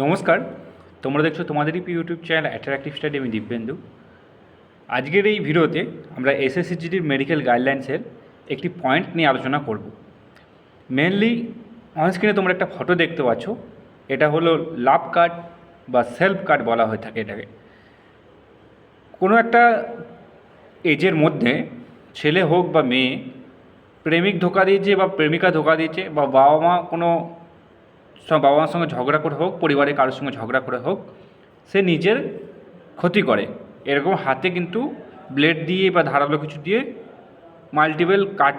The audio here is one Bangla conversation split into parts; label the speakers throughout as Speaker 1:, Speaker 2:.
Speaker 1: নমস্কার। তোমরা দেখছ তোমাদেরই ইউটিউব চ্যানেল অ্যাট্রাকটিভ স্টাডি আমি দিব্যেন্দু। আজকের এই ভিডিওতে আমরা এসএসসিজিডির মেডিকেল গাইডলাইন্সের একটি পয়েন্ট নিয়ে আলোচনা করব। মেনলি অনস্ক্রিনে তোমরা একটা ফটো দেখতে পাচ্ছ। এটা হলো লাভ কার্ড বা সেলফ কার্ড বলা হয়ে থাকে এটাকে। কোনো একটা এজের মধ্যে ছেলে হোক বা মেয়ে, প্রেমিক ধোকা দিয়েছে বা প্রেমিকা ধোকা দিয়েছে বা বাবা মা কোনো বাবা মার সঙ্গে ঝগড়া করে হোক পরিবারে কারোর সঙ্গে ঝগড়া করে হোক, সে নিজের ক্ষতি করে। এরকম হাতে কিন্তু ব্লেড দিয়ে বা ধারালো কিছু দিয়ে মাল্টিপল কাট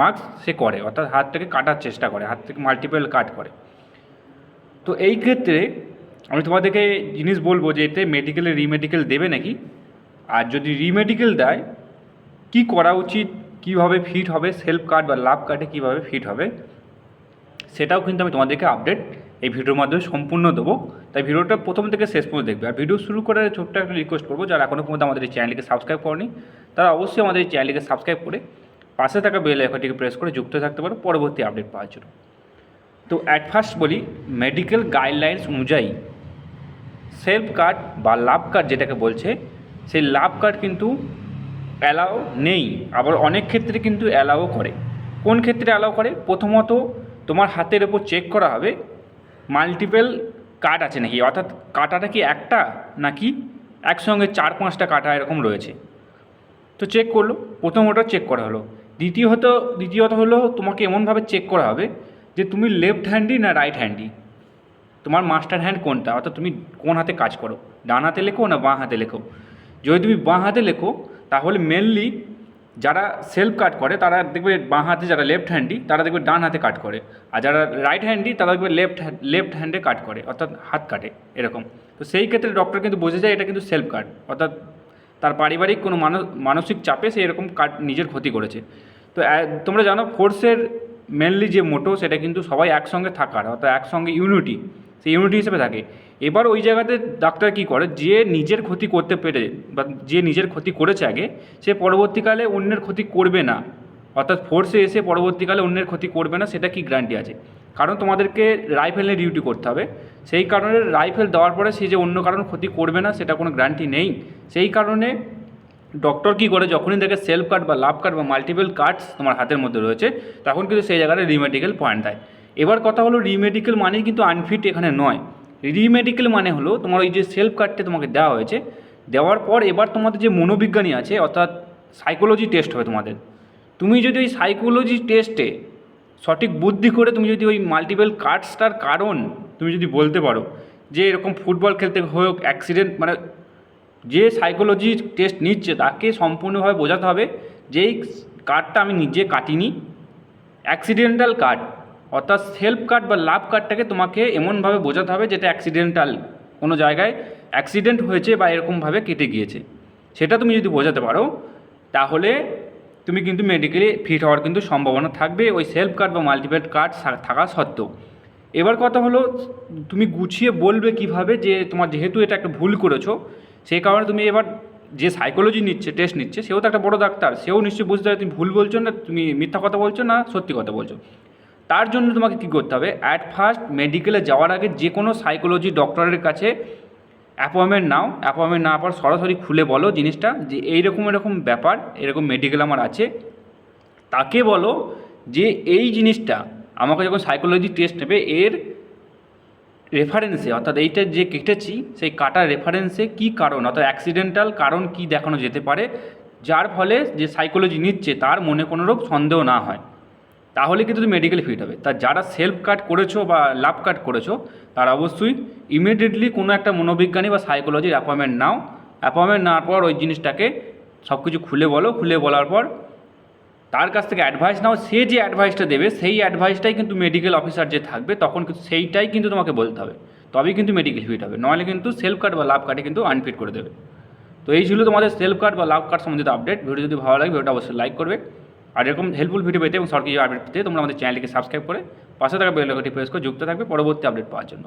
Speaker 1: মার্কস সে করে, অর্থাৎ হাতটাকে কাটার চেষ্টা করে, হাত থেকে মাল্টিপল কাট করে। তো এই ক্ষেত্রে আমি তোমাদেরকে জিনিস বলব যে এতে মেডিকেলে রিমেডিকেল দেবে নাকি? আর যদি রিমেডিকেল দেয়, কি করা উচিত, কীভাবে ফিট হবে সেলফ কার্ড বা লাভ কার্ডে কীভাবে ফিট হবে? সেটাও কিন্তু আমি তোমাদেরকে আপডেট এই ভিডিওর মাধ্যমে সম্পূর্ণ দেবো। তাই ভিডিওটা প্রথম থেকে শেষ পর্যন্ত দেখবে। আর ভিডিও শুরু করে ছোট্ট একটা রিকোয়েস্ট করব, যারা এখনও পর্যন্ত আমাদের এই চ্যানেলকে সাবস্ক্রাইব করেনি, তারা অবশ্যই আমাদের এই চ্যানেলকে সাবস্ক্রাইব করে পাশে থাকা বেল আইকনটিকে প্রেস করে যুক্ত থাকতে পারো, পরবর্তী আপডেট পাওয়ার জন্য। তো অ্যাট ফার্স্ট বলি মেডিকেল গাইডলাইন্স অনুযায়ী সেলফ কার্ড বা লাভ কার্ড যেটাকে বলছে, সেই লাভ কার্ড কিন্তু অ্যালাও নেই। আবার অনেক ক্ষেত্রে কিন্তু অ্যালাও করে। কোন ক্ষেত্রে অ্যালাও করে? প্রথমত তোমার হাতের ওপর চেক করা হবে মাল্টিপেল কাট আছে নাকি? অর্থাৎ কাটাটা কি একটা নাকি একসঙ্গে চার পাঁচটা কাটা এরকম রয়েছে? তো চেক করল, প্রথম ওটা চেক করা হলো। দ্বিতীয়ত দ্বিতীয়ত হলো তোমাকে এমনভাবে চেক করা হবে যে তুমি লেফট হ্যান্ডি না রাইট হ্যান্ডি তোমার মাস্টার হ্যান্ড কোনটা? অর্থাৎ তুমি কোন হাতে কাজ করো? ডান হাতে লেখো না বাঁ হাতে লেখো? যদি তুমি বাঁ হাতে লেখো, তাহলে মেনলি যারা সেলফ কাট করে, তারা দেখবে বাঁ হাতে যারা লেফট হ্যান্ডি তারা দেখবে ডান হাতে কাট করে। আর যারা রাইট হ্যান্ডি তারা দেখবে লেফট লেফট হ্যান্ডে কাট করে, অর্থাৎ হাত কাটে এরকম। তো সেই ক্ষেত্রে ডক্টর কিন্তু বোঝে যায় এটা কিন্তু সেলফ কাট অর্থাৎ তার পারিবারিক কোনো মানস- মানসিক চাপে সে এরকম কাট নিজের ক্ষতি করেছে। তো তোমরা জানো ফোর্সের মেনলি যে মোটো সেটা কিন্তু সবাই একসঙ্গে থাকার, অর্থাৎ একসঙ্গে ইউনিটি সেই ইউনিটি হিসেবে থাকে। এবার ওই জায়গাতে ডাক্তার কী করে? যে নিজের ক্ষতি করতে পেরে, বা যে নিজের ক্ষতি করেছে আগে, সে পরবর্তীকালে অন্যের ক্ষতি করবে না। অর্থাৎ ফোর্সে এসে পরবর্তীকালে অন্যের ক্ষতি করবে না, সেটা কি গ্যারান্টি আছে? কারণ তোমাদেরকে রাইফেল নিয়ে ডিউটি করতে হবে। সেই কারণে রাইফেল দেওয়ার পরে সে যে অন্য কারণ ক্ষতি করবে না, সেটা কোনো গ্যারান্টি নেই। সেই কারণে ডক্টর কী করে? যখনই দেখে সেলফ কার্ড বা লাভ কার্ড বা মাল্টিপল কার্ডস তোমার হাতের মধ্যে রয়েছে, তখন কিন্তু সেই জায়গায় রিমেডিকেল পয়েন্ট দেয়। এবার কথা হলো রিমেডিকেল মানেই কিন্তু আনফিট এখানে নয়। রিমেডিকেল মানে হলো তোমার ওই যে সেলফ কার্ডটা তোমাকে দেওয়া হয়েছে। দেওয়ার পর এবার তোমাদের যে মনোবিজ্ঞানী আছে, অর্থাৎ সাইকোলজি টেস্ট হবে তোমাদের। তুমি যদি ওই সাইকোলজি টেস্টে সঠিক বুদ্ধি করে তুমি যদি ওই মাল্টিপল কার্ডসটার কারণ তুমি যদি বলতে পারো যে এরকম ফুটবল খেলতে হোক অ্যাক্সিডেন্ট মানে যে সাইকোলজি টেস্ট নিচ্ছে তাকে সম্পূর্ণভাবে বোঝাতে হবে যে এই কার্ডটা আমি নিজে কাটিনি। অ্যাক্সিডেন্টাল কার্ড অর্থাৎ সেলফ কার্ড বা লাভ কার্ডটাকে তোমাকে এমনভাবে বোঝাতে হবে যেটা অ্যাক্সিডেন্টাল কোনো জায়গায় অ্যাক্সিডেন্ট হয়েছে বা এরকমভাবে কেটে গিয়েছে। সেটা তুমি যদি বোঝাতে পারো, তাহলে তুমি কিন্তু মেডিকেলি ফিট হওয়ার কিন্তু সম্ভাবনা থাকবে, ওই সেলফ কার্ড বা মাল্টিপেড কার্ড থাকা সত্ত্বেও। এবার কথা হলো, তুমি গুছিয়ে বলবে কীভাবে যে তোমার যেহেতু এটা একটা ভুল করেছ, সেই কারণে তুমি এবার যে সাইকোলজি নিচ্ছে টেস্ট নিচ্ছে, সেও তো একটা বড় ডাক্তার, সেও নিশ্চয়ই বুঝতে হবে তুমি ভুল বলছো না, তুমি মিথ্যা কথা বলছো না সত্যি কথা বলছো। তার জন্য তোমাকে কী করতে হবে? অ্যাট ফার্স্ট মেডিকেলে যাওয়ার আগে যে কোনো সাইকোলজি ডক্টরের কাছে অ্যাপয়েন্টমেন্ট নাও। অ্যাপয়েন্টমেন্ট না পর সরাসরি খুলে বলো জিনিসটা যে এইরকম এরকম ব্যাপার, এরকম মেডিকেল আমার আছে। তাকে বলো যে এই জিনিসটা আমাকে যখন সাইকোলজি টেস্ট নেবে, এর রেফারেন্সে অর্থাৎ এইটা যে কেটেছি, সেই কাটার রেফারেন্সে কি কারণ, অর্থাৎ অ্যাক্সিডেন্টাল কারণ কি দেখানো যেতে পারে, যার ফলে যে সাইকোলজি নিচ্ছে, তার মনে কোনো রোগ সন্দেহ না হয়। তাহলে কিন্তু তুমি মেডিকেল ফিট হবে। তা যারা সেলফ কাট করেছ বা লাভ কাট করেছ, তারা অবশ্যই ইমিডিয়েটলি কোনো একটা মনোবিজ্ঞানী বা সাইকোলজির অ্যাপয়েন্টমেন্ট নাও। অ্যাপয়েন্টমেন্ট নেওয়ার পর ওই জিনিসটাকে সব কিছু খুলে বলো। খুলে বলার পর তার কাছ থেকে অ্যাডভাইস নাও। সে যে অ্যাডভাইসটা দেবে, সেই অ্যাডভাইসটাই কিন্তু মেডিকেল অফিসার যে থাকবে, তখন কিন্তু সেইটাই কিন্তু তোমাকে বলতে হবে। তবেই কিন্তু মেডিকেল ফিট হবে। নাহলে কিন্তু সেলফ কার্ড বা লাভ কার্ডে কিন্তু আনফিট করে দেবে। তো এই ছিল তোমাদের সেলফ কার্ড বা লাভ কার্ড সম্বন্ধিত আপডেট ভিডিও যদি ভালো লাগে, ভিডিওটা অবশ্যই লাইক করবে। আর এরকম হেল্পফুল ভিডিও পেতে এবং সরকারি আপডেট পেতে তোমরা আমাদের চ্যানেলকে সাবস্ক্রাইব করে পাশে থাকা বেল প্রেস করে যুক্ত থাকবে পরবর্তী আপডেট পাওয়ার জন্য।